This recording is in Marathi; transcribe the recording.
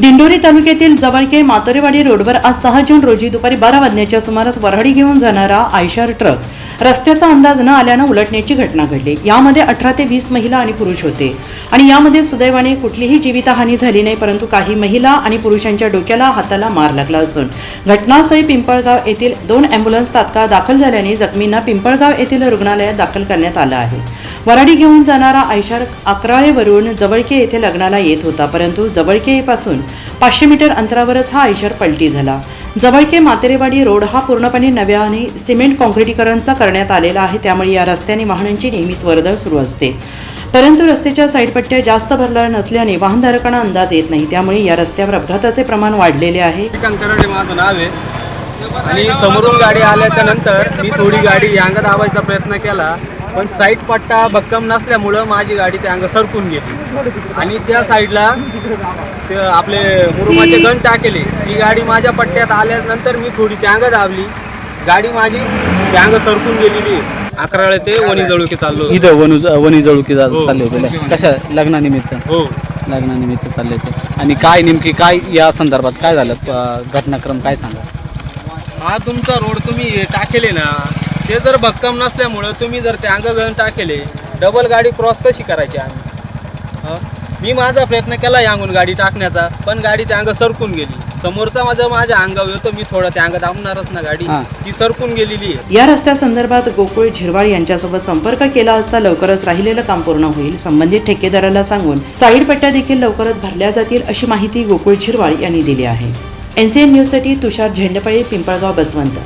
दिंडोरी तालुक्यातील जवळके मातोरेवाडी रोडवर आज सहा जून रोजी दुपारी बारा वाजण्याच्या सुमारास वऱ्हाडी घेऊन जाणारा आयशार ट्रक रस्त्याचा अंदाज न आल्यानं उलटण्याची घटना घडली. यामध्ये अठरा ते वीस महिला आणि पुरुष होते. आणि यामध्ये सुदैवाने कुठलीही जीवितहानी झाली नाही परंतु काही महिला आणि पुरुषांच्या डोक्याला हाताला मार लागला असून घटनास्थळी पिंपळगाव येथील दोन अँब्युलन्स तात्काळ दाखल झाल्याने जखमींना पिंपळगाव येथील रुग्णालयात दाखल करण्यात आलं आहे. वराडी घेऊन जाणारा आयशार अकराळेवरून जवळके येथे लग्नाला येत होता परंतु जवळकेपासून पाचशे मीटर अंतरावरच हा आयशार पलटी झाला. जवळके मातेरेवाडी रोड हा पूर्णपणे नव्याने सिमेंट काँक्रिटीकरणचा करण्यात आलेला आहे त्यामुळे या रस्त्याने वाहनांची नेहमीच वर्दळ सुरू असते. परंतु रस्त्याच्या साईडपट्ट्या जास्त भरल्या नसल्याने वाहनधारकांना अंदाज येत नाही त्यामुळे या रस्त्यावर अपघाताचे प्रमाण वाढलेले आहे. माझं नाव आहे. आणि समोरून गाडी आल्याच्यानंतर मी थोडी गाडी यांग दाबायचा प्रयत्न केला. पण साईड पट्टा भक्कम नसल्यामुळं माझी गाडी त्या अंग सरकून गेली. आणि त्या साईडला आपले मुरुमाचे गण टाकेले. ती गाडी माझ्या पट्ट्यात आल्यानंतर मी थोडी त्या अंग दाबली गाडी माझी त्या अंग सरकून गेलेली आहे. अकराळे ते वणी जळुके चाललो. इथं वनु वणी जळुकी हो. चालले होते कशा? लग्नानिमित्त? हो. लग्नानिमित्त चालले होते. आणि काय नेमकी काय या संदर्भात काय झालं? घटनाक्रम काय सांगा? हा तुमचा रोड तुम्ही हे टाकेले ना ते जर भक्कम नसल्यामुळं तुम्ही जर ते अंग गण टाकेले डबल गाडी क्रॉस कशी करायची आम्ही? हं? मी माझा प्रयत्न केला यांगून गाडी टाकण्याचा पण गाडी त्या अंग सरकून गेली. समोरचा माझा माझ्या अंगावर येतो मी थोडं त्या अंग दाबणारच ना गाडी. हां. ती सरकून गेलेली आहे. या रस्त्यासंदर्भात गोकुळ झिरवाळ यांच्यासोबत संपर्क केला असता लवकरच राहिलेलं काम पूर्ण होईल संबंधित ठेकेदाराला सांगून साईड पट्ट्या देखील लवकरच भरल्या जातील अशी माहिती गोकुळ झिरवाळ यांनी दिली आहे. एनसीएन न्यूजसाठी तुषार झेंडपळे पिंपळगाव बसवंत.